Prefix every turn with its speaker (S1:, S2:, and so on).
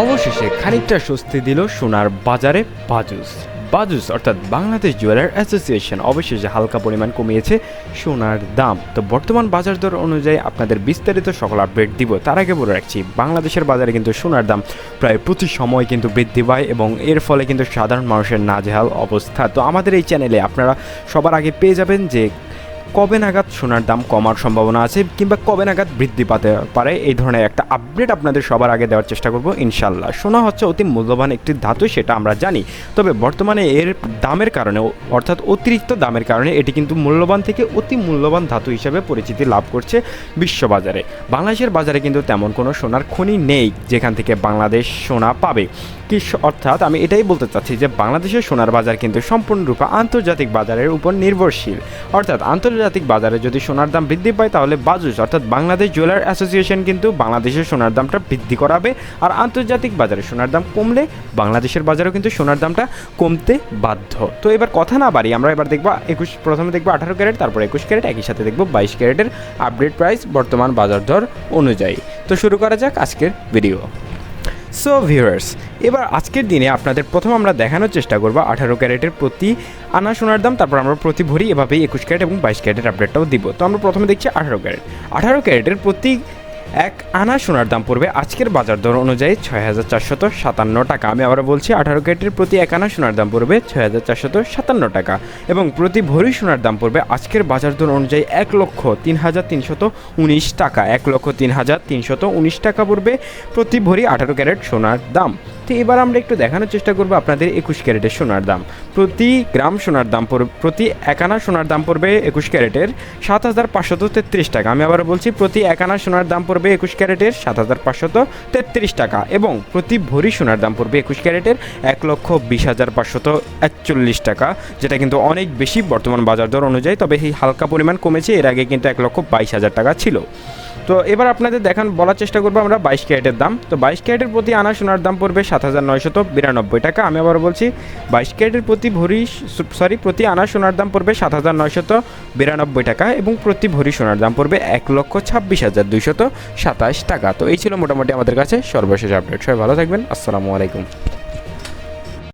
S1: অবশেষে খানিকটা স্বস্তি দিল সোনার বাজারে বাজুস। বাজুস অর্থাৎ বাংলাদেশ জুয়েলার অ্যাসোসিয়েশন অবশেষে হালকা পরিমাণ কমিয়েছে সোনার দাম। তো বর্তমান বাজার দর অনুযায়ী আপনাদের বিস্তারিত সকল আপডেট দিব। তার আগে বলে রাখছি, বাংলাদেশের বাজারে কিন্তু সোনার দাম প্রায় প্রতি সময় কিন্তু বৃদ্ধি পায় এবং এর ফলে কিন্তু সাধারণ মানুষের নাজেহাল অবস্থা। তো আমাদের এই চ্যানেলে আপনারা সবার আগে পেয়ে যাবেন যে কবে নাগাদ সোনার দাম কমার সম্ভাবনা আছে কিংবা কবে নাগাদ বৃদ্ধি পাতে পারে, এই ধরনের একটা আপডেট আপনাদের সবার আগে দেওয়ার চেষ্টা করব ইনশাল্লাহ সোনা হচ্ছে অতি মূল্যবান একটি ধাতু, সেটা আমরা জানি। তবে বর্তমানে এর দামের কারণে, অর্থাৎ অতিরিক্ত দামের কারণে, এটি কিন্তু মূল্যবান থেকে অতি মূল্যবান ধাতু হিসেবে পরিচিতি লাভ করছে বিশ্ববাজারে। বাংলাদেশের বাজারে কিন্তু তেমন কোনো সোনার খনি নেই, যেখান থেকে বাংলাদেশ সোনা পাবে। কি অর্থাৎ আমি এটাই বলতে চাচ্ছি যে বাংলাদেশের সোনার বাজার কিন্তু সম্পূর্ণরূপে আন্তর্জাতিক বাজারের উপর নির্ভরশীল। অর্থাৎ আন্তর্জাতিক বাজারে যদি সোনার দাম বৃদ্ধি পায়, তাহলে বাজুস, অর্থাৎ বাংলাদেশ জুয়েলার অ্যাসোসিয়েশন কিন্তু বাংলাদেশের সোনার দামটা বৃদ্ধি করাবে। আর আন্তর্জাতিক বাজারে সোনার দাম কমলে বাংলাদেশের বাজারেও কিন্তু সোনার দামটা কমতে বাধ্য। তো এবার কথা না বাড়ি আমরা এবার দেখব একুশ, প্রথমে দেখব আঠারো ক্যারেট, তারপর একুশ ক্যারেট, একই সাথে দেখব বাইশ ক্যারেটের আপডেট প্রাইস বর্তমান বাজার দর অনুযায়ী। তো শুরু করা যাক আজকের ভিডিও সো ভিউয়ার্স এবার আজকের দিনে আপনাদের প্রথম আমরা দেখানোর চেষ্টা করব আঠারো ক্যারেটের প্রতি আনা সোনার দাম, তারপর আমরা প্রতি ভরি এভাবেই একুশ ক্যারেট এবং বাইশ ক্যারেটের আপডেটটাও দিব। তো আমরা প্রথমে দেখছি আঠারো ক্যারেট। আঠারো ক্যারেটের প্রতি এক আনা সোনার দাম পড়বে আজকের বাজার দর অনুযায়ী ছয় হাজার চারশত সাতান্ন টাকা। আমি আবার বলছি, আঠারো ক্যারেটের প্রতি এক আনা সোনার দাম পড়বে ছয় হাজার চারশত সাতান্ন টাকা এবং প্রতি ভরি সোনার দাম পড়বে আজকের বাজার দর অনুযায়ী এক লক্ষ তিন হাজার তিনশত উনিশ টাকা। এক লক্ষ তিন হাজার তিনশত উনিশ টাকা পড়বে প্রতি ভরি আঠারো ক্যারেট সোনার দাম। তো এবার আমরা একটু দেখানোর চেষ্টা করব আপনাদের একুশ ক্যারেটের সোনার দাম। প্রতি গ্রাম সোনার দাম পড়বে, প্রতি একানা সোনার দাম পড়বে একুশ ক্যারেটের সাত হাজার পাঁচশত তেত্রিশ টাকা। আমি আবার বলছি, প্রতি একানা সোনার দাম পড়বে একুশ ক্যারেটের সাত হাজার পাঁচশত তেত্রিশ টাকা এবং প্রতি ভরি সোনার দাম পড়বে একুশ ক্যারেটের এক লক্ষ বিশ হাজার পাঁচশত একচল্লিশ টাকা, যেটা কিন্তু অনেক বেশি বর্তমান বাজার দর অনুযায়ী, তবে এই হালকা পরিমাণ কমেছে, এর আগে কিন্তু এক লক্ষ বাইশ হাজার টাকা ছিল। তো এবার আপনাদের দেখান, বলার চেষ্টা করব আমরা বাইশ ক্যারেটের দাম। তো বাইশ ক্যারেটের প্রতি আনা সোনার দাম পড়বে সাত হাজার নয়শত বিরানব্বই টাকা। আমি আবার বলছি, বাইশ ক্যারেটের প্রতি ভরি সরি প্রতি আনা সোনার দাম পড়বে সাত হাজার নয়শত বিরানব্বই টাকা এবং প্রতি ভরি সোনার দাম পড়বে এক লক্ষ ছাব্বিশ হাজার দুইশত সাতাশ টাকা। তো এই ছিল মোটামুটি আমাদের কাছে সর্বশেষ আপডেট। সবাই ভালো থাকবেন। আসসালামু আলাইকুম।